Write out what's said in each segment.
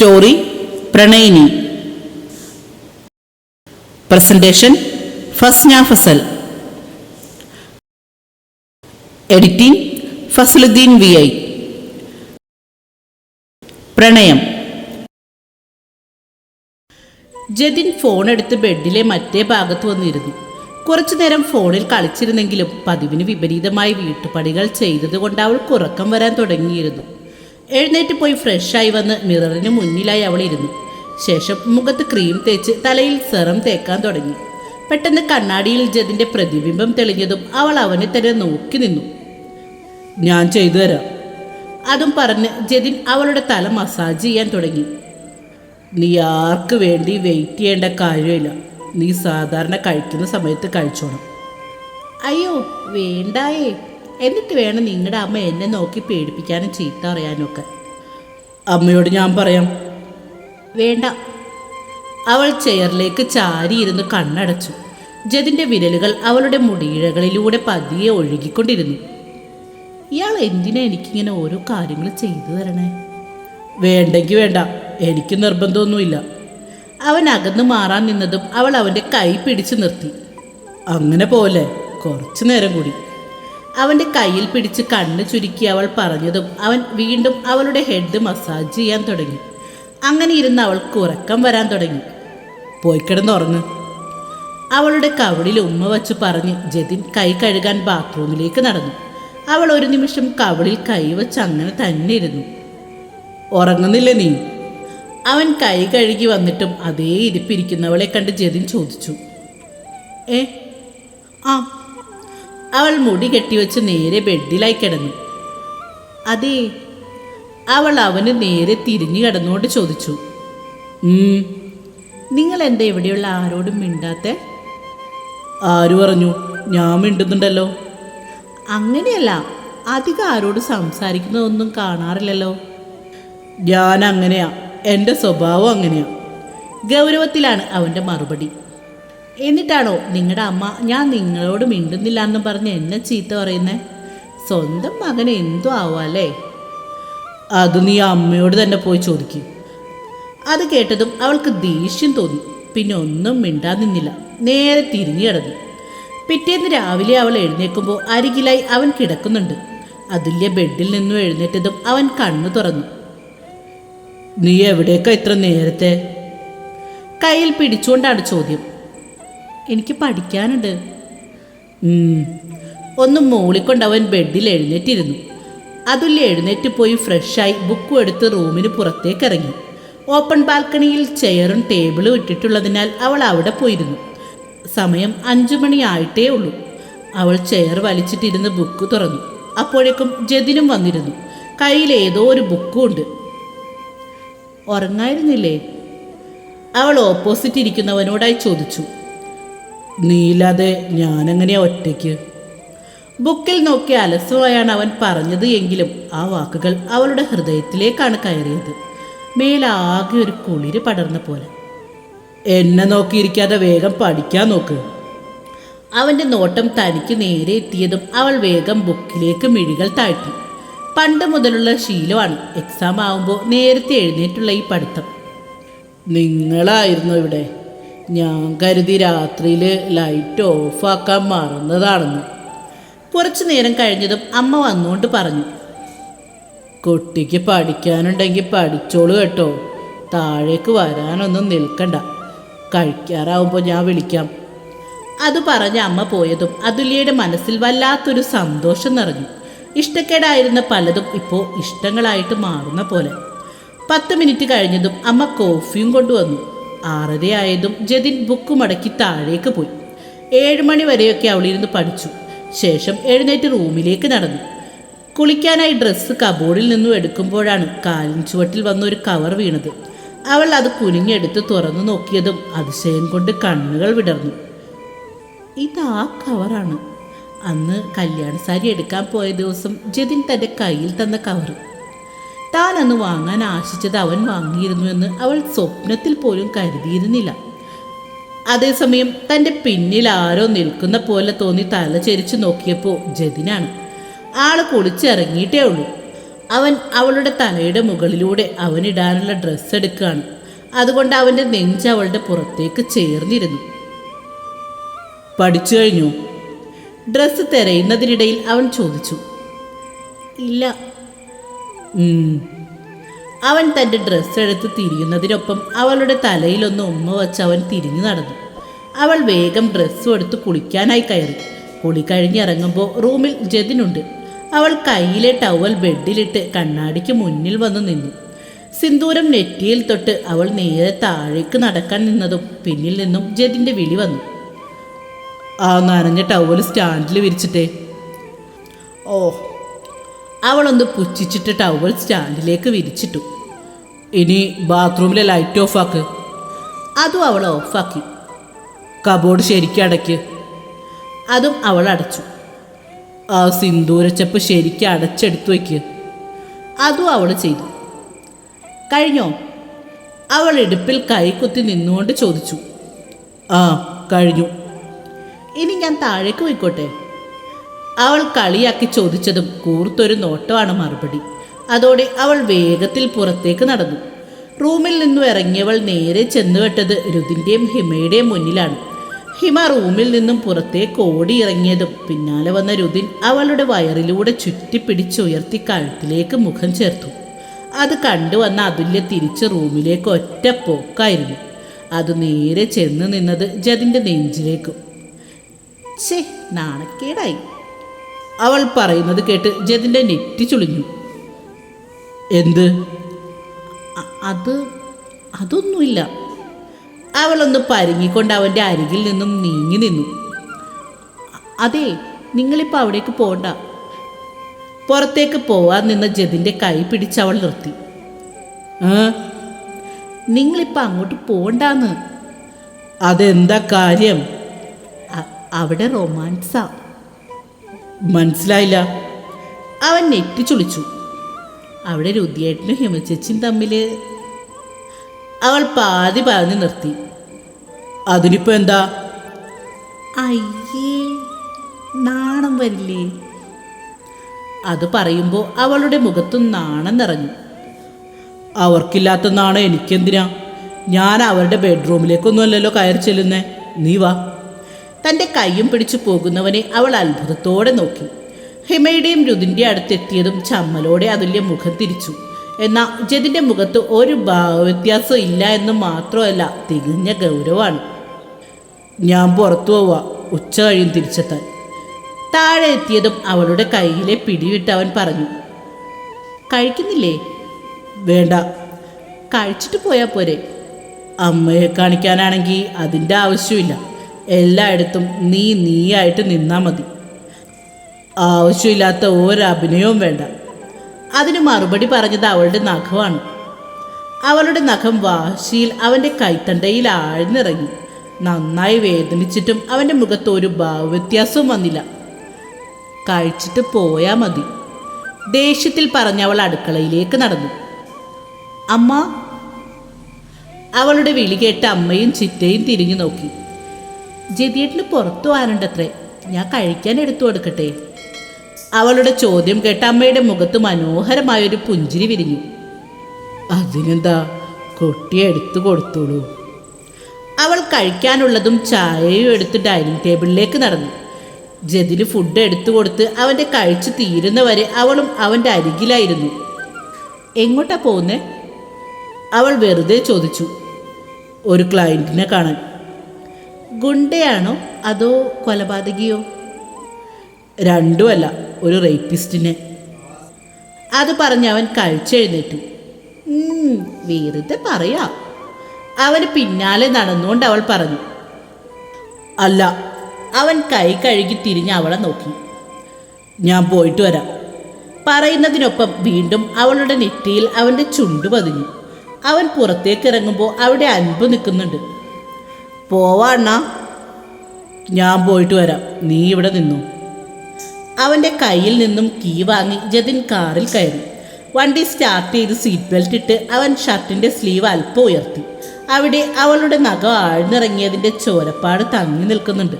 Story Pranayini. Presentation Fasna Fasal. Editing Fasaludheen V I. പ്രണയം. Jathin phone എടുത്ത് ബെഡിലെ മറ്റേ ഭാഗത്ത് വന്നിരുന്നു. കുറച്ചു നേരം ഫോണിൽ കളിച്ചിരുന്നെങ്കിലും പതിവിന് വിപരീതമായി വീട്ടുപണികൾ ചെയ്തതുകൊണ്ട് അവൾക്ക് ഉറക്കം വരാൻ തുടങ്ങിയിരുന്നു. എഴുന്നേറ്റ് പോയി ഫ്രഷായി വന്ന് മിററിന് മുന്നിലായി അവൾ ഇരുന്നു. ശേഷം മുഖത്ത് ക്രീം തേച്ച് തലയിൽ സെറം തേക്കാൻ തുടങ്ങി. പെട്ടെന്ന് കണ്ണാടിയിൽ ജതിന്റെ പ്രതിബിംബം തെളിഞ്ഞതും അവൾ അവനെ തന്നെ നോക്കി നിന്നു. ഞാൻ ചെയ്തു തരാം. അതും പറഞ്ഞ് ജതിൻ അവളുടെ തല മസാജ് ചെയ്യാൻ തുടങ്ങി. നീ ആർക്ക് വേണ്ടി വെയിറ്റ് ചെയ്യേണ്ട കാര്യമില്ല. നീ സാധാരണ കഴിക്കുന്ന സമയത്ത് കഴിച്ചോണം. അയ്യോ വേണ്ടായേ. എന്നിട്ട് വേണം നിങ്ങളുടെ അമ്മ എന്നെ നോക്കി പേടിപ്പിക്കാനും ചീത്ത അറിയാനൊക്കെ അമ്മയോട് ഞാൻ പറയാം വേണ്ട. അവൾ ചെയറിലേക്ക് ചാരിയിരുന്ന് കണ്ണടച്ചു. ജതിന്റെ വിരലുകൾ അവളുടെ മുടിയിഴകളിലൂടെ പതിയെ ഒഴുകിക്കൊണ്ടിരുന്നു. ഇയാൾ എന്തിനാ എനിക്കിങ്ങനെ ഓരോ കാര്യങ്ങൾ ചെയ്തു തരണേ? വേണ്ടെങ്കിൽ വേണ്ട എനിക്ക് നിർബന്ധമൊന്നുമില്ല. അവൻ അകന്നു മാറാൻ നിന്നതും അവൾ അവന്റെ കൈ പിടിച്ചു നിർത്തി. അങ്ങനെ പോലെ കുറച്ചു നേരം കൂടി. അവന്റെ കയ്യിൽ പിടിച്ച് കണ്ണ് ചുരുക്കി അവൾ പറഞ്ഞതും അവൻ വീണ്ടും അവളുടെ ഹെഡ് മസാജ് ചെയ്യാൻ തുടങ്ങി. അങ്ങനെ ഇരുന്ന് അവൾക്ക് ഉറക്കം വരാൻ തുടങ്ങി. പോയി കിടന്നുറങ്ങ് അവളുടെ കവളിൽ ഉമ്മ വച്ച് പറഞ്ഞ് ജതിൻ കൈ കഴുകാൻ ബാത്റൂമിലേക്ക് നടന്നു. അവൾ ഒരു നിമിഷം കവളിൽ കൈവച്ച് അങ്ങനെ തന്നെ ഇരുന്നു. ഉറങ്ങുന്നില്ല നീ? അവൻ കൈ കഴുകി വന്നിട്ടും അതേ ഇരിപ്പിരിക്കുന്നവളെ കണ്ട് ജതിൻ ചോദിച്ചു. ഏ? ആ അവൾ മുടി കെട്ടിവെച്ച് നേരെ ബെഡിലായി കിടന്നു. അതേ അവൾ അവന് നേരെ തിരിഞ്ഞു കിടന്നുകൊണ്ട് ചോദിച്ചു "ഉം, നിങ്ങൾ എന്താ ഇവിടെയുള്ള ആരോടും മിണ്ടാത്ത? ആര് പറഞ്ഞു? ഞാൻ മിണ്ടുന്നുണ്ടല്ലോ. അങ്ങനെയല്ല അധികം ആരോട് സംസാരിക്കുന്നതൊന്നും കാണാറില്ലല്ലോ. ഞാൻ അങ്ങനെയാ എന്റെ സ്വഭാവം അങ്ങനെയാ. ഗൗരവത്തിലാണ് അവന്റെ മറുപടി. എന്നിട്ടാണോ നിങ്ങളുടെ അമ്മ ഞാൻ നിങ്ങളോട് മിണ്ടുന്നില്ല എന്ന് പറഞ്ഞ് എന്നെ ചീത്ത പറയുന്നേ? സ്വന്തം മകന് എന്തോ ആവാല്ലേ? അത് നീ അമ്മയോട് തന്നെ പോയി ചോദിക്കും. അത് കേട്ടതും അവൾക്ക് ദേഷ്യം തോന്നി. പിന്നെ ഒന്നും മിണ്ടാൻ നിന്നില്ല. നേരെ തിരിഞ്ഞു കിടന്നു. പിറ്റേന്ന് രാവിലെ അവൾ എഴുന്നേൽക്കുമ്പോൾ അരികിലായി അവൻ കിടക്കുന്നുണ്ട്. അതുല്യ ബെഡിൽ നിന്നും എഴുന്നേറ്റതും അവൻ കണ്ണു തുറന്നു. നീ എവിടേക്കാ ഇത്ര നേരത്തെ? കയ്യിൽ പിടിച്ചുകൊണ്ടാണ് ചോദ്യം. എനിക്ക് പഠിക്കാനുണ്ട്. ഒന്ന് മൂളിക്കൊണ്ട് അവൻ ബെഡിൽ എഴുന്നേറ്റിരുന്നു. അതുല്യ എഴുന്നേറ്റ് പോയി ഫ്രഷായി ബുക്കും എടുത്ത് റൂമിന് പുറത്തേക്ക് ഇറങ്ങി ഓപ്പൺ ബാൽക്കണിയിൽ ചെയറും ടേബിളും ഇട്ടിട്ടുള്ളതിനാൽ അവൾ അവിടെ പോയിരുന്നു. സമയം അഞ്ചു മണിയായിട്ടേ ഉള്ളൂ. അവൾ ചെയർ വലിച്ചിട്ടിരുന്ന് ബുക്ക് തുറന്നു. അപ്പോഴേക്കും ജതിനും വന്നിരുന്നു. കയ്യിൽ ഏതോ ഒരു ബുക്കും ഉണ്ട്. ഉറങ്ങായിരുന്നില്ലേ? അവൾ ഓപ്പോസിറ്റ് ഇരിക്കുന്നവനോടായി ചോദിച്ചു. നീയില്ലാതെ ഞാനെങ്ങനെയാ ഒറ്റയ്ക്ക്? ബുക്കിൽ നോക്കി അലസമായാണ് അവൻ പറഞ്ഞത് എങ്കിലും ആ വാക്കുകൾ അവളുടെ ഹൃദയത്തിലേക്കാണ് കയറിയത്. മേലാകെ ഒരു കുളിര് പടർന്ന പോലെ. എന്നെ നോക്കിയിരിക്കാതെ വേഗം പഠിക്കാൻ നോക്ക്. അവന്റെ നോട്ടം തനിക്ക് നേരെ എത്തിയതും അവൾ വേഗം ബുക്കിലേക്ക് മിഴികൾ താഴ്ത്തി. പണ്ട് മുതലുള്ള ശീലമാണ് എക്സാം ആവുമ്പോൾ നേരത്തെ എഴുന്നേറ്റുള്ള ഈ പഠിത്തം. നിങ്ങളായിരുന്നു ഇവിടെ? ഞാൻ കരുതി രാത്രിയിൽ ലൈറ്റ് ഓഫാക്കാൻ മറന്നതാണെന്ന്. കുറച്ചു നേരം കഴിഞ്ഞതും അമ്മ വന്നുകൊണ്ട് പറഞ്ഞു കുട്ടിക്ക് പഠിക്കാനുണ്ടെങ്കിൽ പഠിച്ചോളൂ കേട്ടോ. താഴേക്ക് വരാനൊന്നും നിൽക്കണ്ട. കഴിക്കാറാവുമ്പോൾ ഞാൻ വിളിക്കാം. അത് പറഞ്ഞ അമ്മ പോയതും അതുല്യയുടെ മനസ്സിൽ വല്ലാത്തൊരു സന്തോഷം നിറഞ്ഞു. ഇഷ്ടക്കേടായിരുന്ന പലതും ഇപ്പോൾ ഇഷ്ടങ്ങളായിട്ട് മാറുന്ന പോലെ. പത്ത് മിനിറ്റ് കഴിഞ്ഞതും അമ്മ കോഫിയും കൊണ്ടുവന്നു. ആറരയായതും ജതിൻ ബുക്ക് മടക്കി താഴേക്ക് പോയി. ഏഴ് മണി വരെയൊക്കെ അവളിരുന്ന് പഠിച്ചു. ശേഷം എഴുന്നേറ്റ് റൂമിലേക്ക് നടന്നു. കുളിക്കാനായി ഡ്രസ്സ് കബോർഡിൽ നിന്നും എടുക്കുമ്പോഴാണ് കാലിൻ ചുവട്ടിൽ വന്ന ഒരു കവർ വീണത്. അവൾ അത് കുനിഞ്ഞെടുത്ത് തുറന്നു നോക്കിയതും അതിശയം കൊണ്ട് കണ്ണുകൾ വിടർന്നു. ഇത് ആ കവറാണ് അന്ന് കല്യാണ സാരി എടുക്കാൻ പോയ ദിവസം ജതിൻ തന്റെ കയ്യിൽ തന്ന കവർ താൻ അന്ന് വാങ്ങാൻ ആശിച്ചത് അവൻ വാങ്ങിയിരുന്നുവെന്ന് അവൾ സ്വപ്നത്തിൽ പോലും കരുതിയിരുന്നില്ല. അതേസമയം തന്റെ പിന്നിൽ ആരോ നിൽക്കുന്ന പോലെ തോന്നി തല ചെരിച്ചു നോക്കിയപ്പോൾ ജതിനാണ്. ആൾ കുളിച്ചിറങ്ങിയിട്ടേ ഉള്ളൂ. അവൻ അവളുടെ തലയുടെ മുകളിലൂടെ അവനിടാനുള്ള ഡ്രസ്സ് എടുക്കുകയാണ്. അതുകൊണ്ട് അവന്റെ നെഞ്ച് അവളുടെ പുറത്തേക്ക് ചേർന്നിരുന്നു. പഠിച്ചു കഴിഞ്ഞു? ഡ്രസ്സ് തിരയുന്നതിനിടയിൽ അവൻ ചോദിച്ചു. ഇല്ല. അവൻ തന്റെ ഡ്രസ്സ് എടുത്ത് തിരിയുന്നതിനൊപ്പം അവളുടെ തലയിലൊന്ന് ഉമ്മ വച്ച് അവൻ തിരിഞ്ഞു നടന്നു. അവൾ വേഗം ഡ്രസ്സും എടുത്ത് കുളിക്കാനായി കയറി. കുളി കഴിഞ്ഞിറങ്ങുമ്പോൾ റൂമിൽ ജതിനുണ്ട്. അവൾ കയ്യിലെ ടവൽ ബെഡിലിട്ട് കണ്ണാടിക്ക് മുന്നിൽ വന്ന് നിന്നു. സിന്ദൂരം നെറ്റിയിൽ തൊട്ട് അവൾ നേരെ താഴേക്ക് നടക്കാൻ നിന്നതും പിന്നിൽ നിന്നും ജതിന്റെ വിളി വന്നു. ആ നനഞ്ഞ ടവൽ സ്റ്റാൻഡിൽ വിരിച്ചിട്ടേ. ഓ അവളൊന്ന് പുച്ഛിച്ചിട്ട് ടവൽ സ്റ്റാൻഡിലേക്ക് വിരിച്ചിട്ടു. ഇനി ബാത്റൂമിലെ ലൈറ്റ് ഓഫ് ആക്ക്. അതും അവൾ ഓഫാക്കി കബോർഡ് ശരിക്കും അടയ്ക്ക് അതും അവൾ അടച്ചു. ആ സിന്ദൂരച്ചപ്പ് ശരിക്കും അടച്ചെടുത്തു വയ്ക്ക് അതും അവൾ ചെയ്തു. കഴിഞ്ഞോ? അവൾ ഇടുപ്പിൽ കൈകുത്തി നിന്നുകൊണ്ട് ചോദിച്ചു. ആ കഴിഞ്ഞു. ഇനി ഞാൻ താഴേക്ക് പോയിക്കോട്ടെ? അവൾ കളിയാക്കി ചോദിച്ചതും കൂർത്തൊരു നോട്ടമാണ് മറുപടി. അതോടെ അവൾ വേഗത്തിൽ പുറത്തേക്ക് നടന്നു. റൂമിൽ നിന്നും ഇറങ്ങിയവൾ നേരെ ചെന്നുവിട്ടത് രുതിന്റെയും ഹിമയുടെയും മുന്നിലാണ്. ഹിമ റൂമിൽ നിന്നും പുറത്തേക്ക് ഓടി ഇറങ്ങിയതും പിന്നാലെ വന്ന രുതിൻ അവളുടെ വയറിലൂടെ ചുറ്റിപ്പിടിച്ചുയർത്തി കഴുത്തിലേക്ക് മുഖം ചേർത്തു. അത് കണ്ടുവന്ന അതുല്യ തിരിച്ച് റൂമിലേക്ക് ഒറ്റ പോക്കായിരുന്നു. അത് നേരെ ചെന്ന് നിന്നത് ജതിന്റെ നെഞ്ചിലേക്കും. ഛേ നാണക്കേടായി. അവൾ പറയുന്നത് കേട്ട് ജതിന്റെ നെറ്റി ചുളിഞ്ഞു. എന്ത്? അത് അതൊന്നുമില്ല. അവളൊന്ന് പരുങ്ങിക്കൊണ്ട് അവന്റെ അരികിൽ നിന്നും നീങ്ങി നിന്നു. അതെ നിങ്ങളിപ്പോൾ അവിടേക്ക് പോകണ്ട പുറത്തേക്ക് പോവാൻ നിന്ന് ജതിന്റെ കൈ പിടിച്ച് അവൾ നിർത്തി. നിങ്ങളിപ്പോൾ അങ്ങോട്ട് പോകണ്ടാന്ന് അതെന്താ കാര്യം? അവിടെ റൊമാൻസാ. മനസ്സിലായില്ല. അവൻ നെറ്റി ചുളിച്ചു. അവിടെ രുദ്യേട്ടനും ഹിമചേച്ചിയും തമ്മിൽ അവൾ പാതി പറഞ്ഞു നിർത്തി. അതിനിപ്പോ എന്താ? അയ്യേ നാണം വരില്ലേ? അത് പറയുമ്പോൾ അവളുടെ മുഖത്തു നാണം നിറഞ്ഞു. അവർക്കില്ലാത്ത നാണം എനിക്കെന്തിനാ? ഞാൻ അവരുടെ ബെഡ്റൂമിലേക്കൊന്നുമല്ലല്ലോ കയറി ചെല്ലുന്നേ. നീ വാ. തന്റെ കൈയും പിടിച്ചു പോകുന്നവനെ അവൾ അത്ഭുതത്തോടെ നോക്കി. ഹിമയുടെയും രുതിന്റെ അടുത്തെത്തിയതും ചമ്മലോടെ അതുല്യ മുഖം തിരിച്ചു. എന്നാൽ ജതിന്റെ മുഖത്ത് ഒരു ഭാവവ്യത്യാസം ഇല്ല എന്ന് മാത്രമല്ല തികഞ്ഞ ഗൗരവമാണ്. ഞാൻ പുറത്തു പോവാ ഉച്ച കഴിയും തിരിച്ചെത്താൻ. താഴെ എത്തിയതും അവളുടെ കയ്യിലെ പിടിവിട്ട് അവൻ പറഞ്ഞു കഴിക്കുന്നില്ലേ? വേണ്ട. കഴിച്ചിട്ട് പോയാൽ പോരെ. അമ്മയെ കാണിക്കാനാണെങ്കിൽ അതിന്റെ ആവശ്യമില്ല. എല്ലായിടത്തും നീ നീയായിട്ട് നിന്നാൽ മതി. ആവശ്യമില്ലാത്ത ഒരു അഭിനയവും വേണ്ട. അതിന് മറുപടി പറഞ്ഞത് അവളുടെ നഖമാണ്. അവളുടെ നഖം വാശിയിൽ അവന്റെ കൈത്തണ്ടയിൽ ആഴ്ന്നിറങ്ങി. നന്നായി വേദനിച്ചിട്ടും അവന്റെ മുഖത്ത് ഒരു ഭാവവ്യത്യാസവും വന്നില്ല. കഴിച്ചിട്ട് പോയാൽ മതി. ദേഷ്യത്തിൽ പറഞ്ഞ അവൾ അടുക്കളയിലേക്ക് നടന്നു. അമ്മ? അവളുടെ വിളി കേട്ട് അമ്മയും ചിറ്റയും തിരിഞ്ഞു നോക്കി. ജതിയേട്ടിന് പുറത്തു പോകാനുണ്ടത്രേ. ഞാൻ കഴിക്കാൻ എടുത്തു കൊടുക്കട്ടെ. അവളുടെ ചോദ്യം കേട്ട അമ്മയുടെ മുഖത്ത് മനോഹരമായൊരു പുഞ്ചിരി വിരിഞ്ഞു. അതിനെന്താ? കുട്ടിയെ എടുത്തു കൊടുത്തോളൂ. അവൾ കഴിക്കാനുള്ളതും ചായയും എടുത്ത് ഡൈനിങ് ടേബിളിലേക്ക് നടന്നു. ജതിന് ഫുഡ് എടുത്തു കൊടുത്ത് അവന്റെ കഴിച്ചു തീരുന്നവരെ അവളും അവന്റെ അരികിലായിരുന്നു. എങ്ങോട്ടാ പോകുന്നേ അവൾ വെറുതെ ചോദിച്ചു. ഒരു ക്ലയന്റിനെ കാണാൻ. ഗുണ്ടയാണോ അതോ കൊലപാതകിയോ? രണ്ടുമല്ല ഒരു റേപ്പിസ്റ്റിനെ. അത് പറഞ്ഞ് അവൻ കഴിച്ചെഴുന്നേറ്റു വെറുതെ പറയാ. അവന് പിന്നാലെ നടന്നുകൊണ്ട് അവൾ പറഞ്ഞു. അല്ല അവൻ കൈ കഴുകി തിരിഞ്ഞ് അവളെ നോക്കി. ഞാൻ പോയിട്ട് വരാം. പറയുന്നതിനൊപ്പം വീണ്ടും അവളുടെ നെറ്റിയിൽ അവന്റെ ചുണ്ട് പതിഞ്ഞു. അവൻ പുറത്തേക്ക് ഇറങ്ങുമ്പോൾ അവിടെ അൻപ് നിൽക്കുന്നുണ്ട്. പോവാണ്ണാ ഞാൻ പോയിട്ട് വരാം. നീ ഇവിടെ നിന്നു. അവന്റെ കയ്യിൽ നിന്നും കീ വാങ്ങി ജതിൻ കാറിൽ കയറി. വണ്ടി സ്റ്റാർട്ട് ചെയ്ത് സീറ്റ് ബെൽറ്റ് ഇട്ട് അവൻ ഷർട്ടിന്റെ സ്ലീവ് അല്പം ഉയർത്തി. അവിടെ അവളുടെ നഖം ആഴ്ന്നിറങ്ങിയതിന്റെ ചോരപ്പാട് തങ്ങി നിൽക്കുന്നുണ്ട്.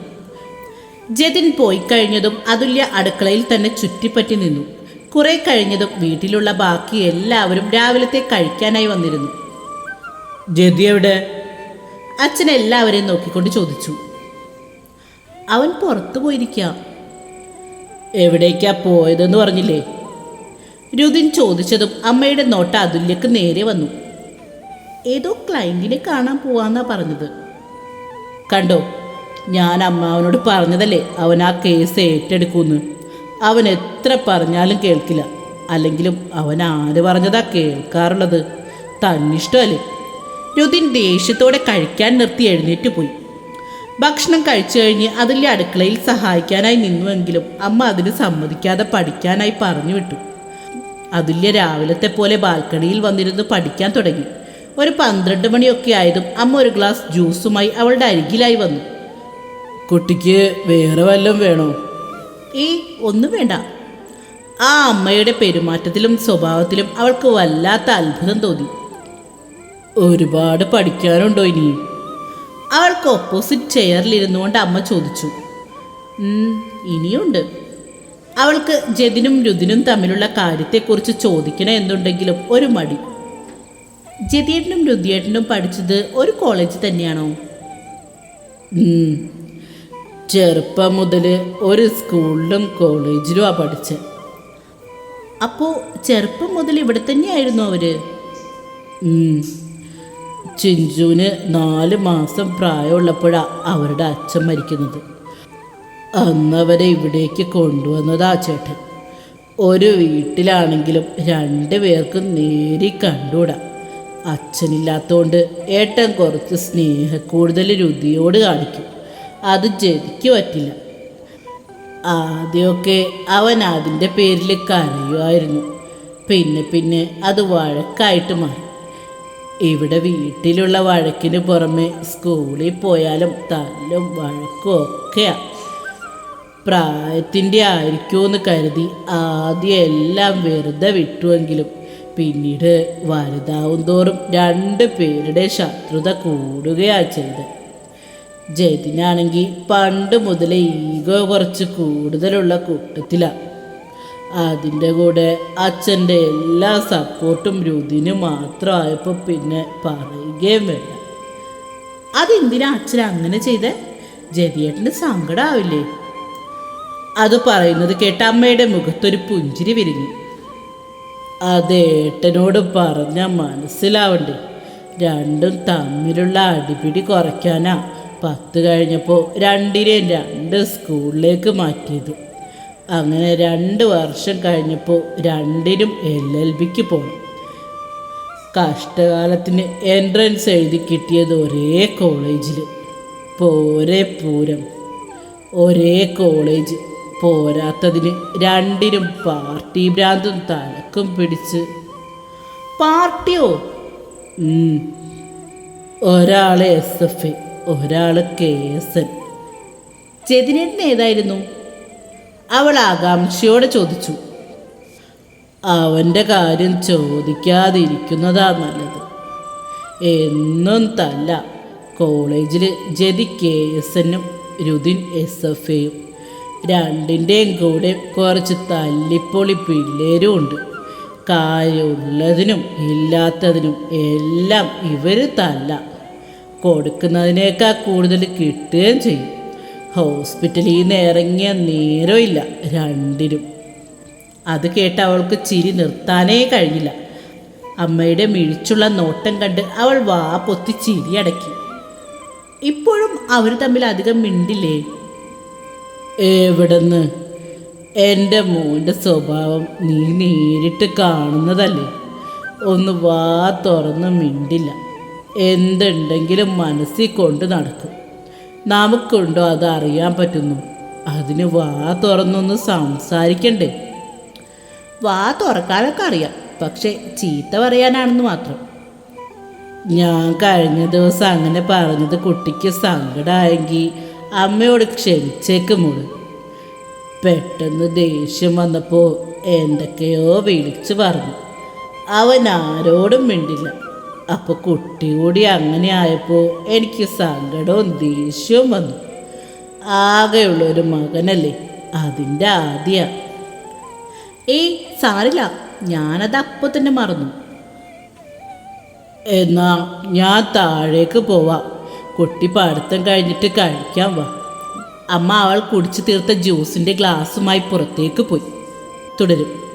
ജതിൻ പോയി കഴിഞ്ഞതും അതുല്യ അടുക്കളയിൽ തന്നെ ചുറ്റിപ്പറ്റി നിന്നു. കുറെ കഴിഞ്ഞതും വീട്ടിലുള്ള ബാക്കി എല്ലാവരും രാവിലത്തെ കഴിക്കാനായി വന്നിരുന്നു. ജതി എവിടെ? അച്ഛൻ എല്ലാവരെയും നോക്കിക്കൊണ്ട് ചോദിച്ചു. അവൻ പുറത്തു പോയിരിക്കാം. എവിടേക്കാ പോയതെന്ന് പറഞ്ഞില്ലേ? രുതിൻ ചോദിച്ചതും അമ്മയുടെ നോട്ട അതുല്യക്ക് നേരെ വന്നു. ഏതോ ക്ലയന്റിനെ കാണാൻ പോവാന്നാ പറഞ്ഞത്. കണ്ടോ ഞാൻ അമ്മാവനോട് പറഞ്ഞതല്ലേ അവൻ ആ കേസ് ഏറ്റെടുക്കുമെന്ന് അവൻ എത്ര പറഞ്ഞാലും കേൾക്കില്ല. അല്ലെങ്കിലും അവൻ ആര് പറഞ്ഞതാ കേൾക്കാറുള്ളത്? തന്നിഷ്ടമല്ലേ? രുദിൻ ദേഷ്യത്തോടെ കഴിക്കാൻ നിർത്തി എഴുന്നേറ്റ് പോയി. ഭക്ഷണം കഴിച്ചു കഴിഞ്ഞ് അതിലെ അടുക്കളയിൽ സഹായിക്കാനായി നിന്നുവെങ്കിലും അമ്മ അതിന് സമ്മതിക്കാതെ പഠിക്കാനായി പറഞ്ഞു വിട്ടു. അതുല്യ രാവിലത്തെ പോലെ ബാൽക്കണിയിൽ വന്നിരുന്ന് പഠിക്കാൻ തുടങ്ങി. ഒരു പന്ത്രണ്ട് മണിയൊക്കെ ആയതും അമ്മ ഒരു ഗ്ലാസ് ജ്യൂസുമായി അവളുടെ അരികിലായി വന്നു. കുട്ടിക്ക് വേറെ വല്ലതും വേണോ? ഈ ഒന്നും വേണ്ട. ആ അമ്മയുടെ പെരുമാറ്റത്തിലും സ്വഭാവത്തിലും അവൾക്ക് വല്ലാത്ത അത്ഭുതം തോന്നി. ഒരുപാട് പഠിക്കാനുണ്ടോ ഇനി? അവൾക്ക് ഓപ്പോസിറ്റ് ചെയറിലിരുന്നുകൊണ്ട് അമ്മ ചോദിച്ചു. "ഉം, ഇനിയുണ്ട്. അവൾക്ക് ജതിനും രുദിനും തമ്മിലുള്ള കാര്യത്തെക്കുറിച്ച് ചോദിക്കണം എന്നുണ്ടെങ്കിലും ഒരു മടി. ജതിയേട്ടനും രുദിയേട്ടനും പഠിച്ചത് ഒരു കോളേജ് തന്നെയാണോ. ചെറുപ്പം മുതൽ ഒരു സ്കൂളിലും കോളേജിലുമാണ് പഠിച്ചത് അപ്പോൾ ചെറുപ്പം മുതൽ ഇവിടെ തന്നെയായിരുന്നു അവർ. ചിഞ്ചുവിന് നാല് മാസം പ്രായമുള്ളപ്പോഴാണ് അവരുടെ അച്ഛൻ മരിക്കുന്നത്. അന്നവരെ ഇവിടേക്ക് കൊണ്ടുവന്നതാ ചേട്ടൻ. ഒരു വീട്ടിലാണെങ്കിലും രണ്ടു പേർക്കും നേരി കണ്ടുകൂടാ. അച്ഛനില്ലാത്തതുകൊണ്ട് ഏട്ടൻ കുറച്ച് സ്നേഹക്കൂടുതൽ രുതിയോട് കാണിക്കും. അത് ജതിക്ക് പറ്റില്ല. ആദ്യമൊക്കെ അവൻ അതിന്റെ പേരിൽ കരയുമായിരുന്നു. പിന്നെ പിന്നെ അത് വഴക്കായിട്ട് മാറി. ഇവിടെ വീട്ടിലുള്ള വഴക്കിന് പുറമെ സ്കൂളിൽ പോയാലും തല്ലും വഴക്കും ഒക്കെയാ. പ്രായത്തിന്റെ ആയിരിക്കുമെന്ന് കരുതി ആദ്യം എല്ലാം വെറുതെ വിട്ടുവെങ്കിലും പിന്നീട് വലുതാവും തോറും രണ്ട് പേരുടെ ശത്രുത കൂടുകയാ ചെയ്ത് ജതിനാണെങ്കിൽ പണ്ട് മുതലേ ഈഗോ കുറച്ച് കൂടുതലുള്ള കൂട്ടത്തിലാണ് അതിന്റെ കൂടെ അച്ഛന്റെ എല്ലാ സപ്പോർട്ടും രുതിന് മാത്രമായപ്പോൾ പിന്നെ പറയുകയും വേണ്ട. അതെന്തിനാ അച്ഛൻ അങ്ങനെ ചെയ്ത്? ജതിയേട്ടന് സങ്കടമാവില്ലേ അത് പറയുന്നത് കേട്ട അമ്മയുടെ മുഖത്തൊരു പുഞ്ചിരി വിരിഞ്ഞു. അതേട്ടനോട് പറഞ്ഞ മനസ്സിലാവണ്ടേ? രണ്ടും തമ്മിലുള്ള അടിപിടി കുറയ്ക്കാനാ പത്ത് കഴിഞ്ഞപ്പോൾ രണ്ടിനെയും രണ്ട് സ്കൂളിലേക്ക് മാറ്റിയത്. അങ്ങനെ രണ്ട് വർഷം കഴിഞ്ഞപ്പോൾ രണ്ടിനും എൽ എൽ ബിക്ക് പോകണം കഷ്ടകാലത്തിന് എൻട്രൻസ് എഴുതി കിട്ടിയത് ഒരേ കോളേജിൽ പോരെ പൂരം. ഒരേ കോളേജ്. പോരാത്തതിന് രണ്ടിനും പാർട്ടി ഭ്രാന്തും തലക്കും പിടിച്ച്. പാർട്ടിയോ? ഒരാൾ എസ് എഫ് എ ഒരാൾ കെ എസ് എൻ. ചെതിനേട്ടൻ ഏതായിരുന്നു? അവൾ ആകാംക്ഷയോടെ ചോദിച്ചു അവന്റെ കാര്യം ചോദിക്കാതിരിക്കുന്നതാ നല്ലത്. എന്നും തല്ല കോളേജിൽ ജതി കെ എസ് എന്നും രുദിൻ എസ് എഫ് എയും രണ്ടിന്റെയും കൂടെ കുറച്ച് തല്ലിപ്പൊളി പിള്ളേരും ഉണ്ട്. കാര്യമുള്ളതിനും ഇല്ലാത്തതിനും എല്ലാം ഇവർ തല്ല. കൊടുക്കുന്നതിനേക്കാൾ കൂടുതൽ കിട്ടുകയും ചെയ്യും. ഹോസ്പിറ്റലിൽ നിന്ന് ഇറങ്ങിയ നേരമില്ല രണ്ടിനും. അത് കേട്ട് അവൾക്ക് ചിരി നിർത്താനേ കഴിഞ്ഞില്ല. അമ്മയുടെ മിഴിച്ചുള്ള നോട്ടം കണ്ട് അവൾ വാ പൊത്തി ചിരി അടക്കി. ഇപ്പോഴും അവർ തമ്മിൽ അധികം മിണ്ടില്ലേ? എവിടെന്ന്? എന്റെ മോന്റെ സ്വഭാവം നീ നേരിട്ട് കാണുന്നതല്ലേ? ഒന്ന് വാ തുറന്ന് മിണ്ടില്ല. എന്തുണ്ടെങ്കിലും മനസ്സിൽ കൊണ്ട് നടക്കും. നമുക്കുണ്ടോ അത് അറിയാൻ പറ്റുന്നു. അതിന് വാ തുറന്നൊന്ന് സംസാരിക്കണ്ടേ. വാ തുറക്കാനൊക്കെ അറിയാം പക്ഷെ ചീത്ത പറയാനാണെന്ന് മാത്രം. ഞാൻ കഴിഞ്ഞ ദിവസം അങ്ങനെ പറഞ്ഞത് കുട്ടിക്ക് സങ്കടമായെങ്കിൽ അമ്മയോട് ക്ഷമിച്ചേക്ക് മോൾ. പെട്ടെന്ന് ദേഷ്യം വന്നപ്പോൾ എന്തൊക്കെയോ വിളിച്ചു പറഞ്ഞു. അവൻ ആരോടും മിണ്ടില്ല. അപ്പോൾ കുട്ടി കൂടി അങ്ങനെ ആയപ്പോൾ എനിക്ക് സങ്കടവും ദേഷ്യവും വന്നു. ആകെയുള്ളൊരു മകനല്ലേ? അതിന്റെ ആദ്യ. ഏയ് സാറില്ല ഞാനത് അപ്പോൾ തന്നെ മറന്നു. എന്നാ ഞാൻ താഴേക്ക് പോവാം. കുട്ടി പഠിത്തം കഴിഞ്ഞിട്ട് കഴിക്കാൻ വാ. അമ്മ അവൾ കുടിച്ചു തീർത്ത ജ്യൂസിന്റെ ഗ്ലാസ്സുമായി പുറത്തേക്ക് പോയി. തുടരും.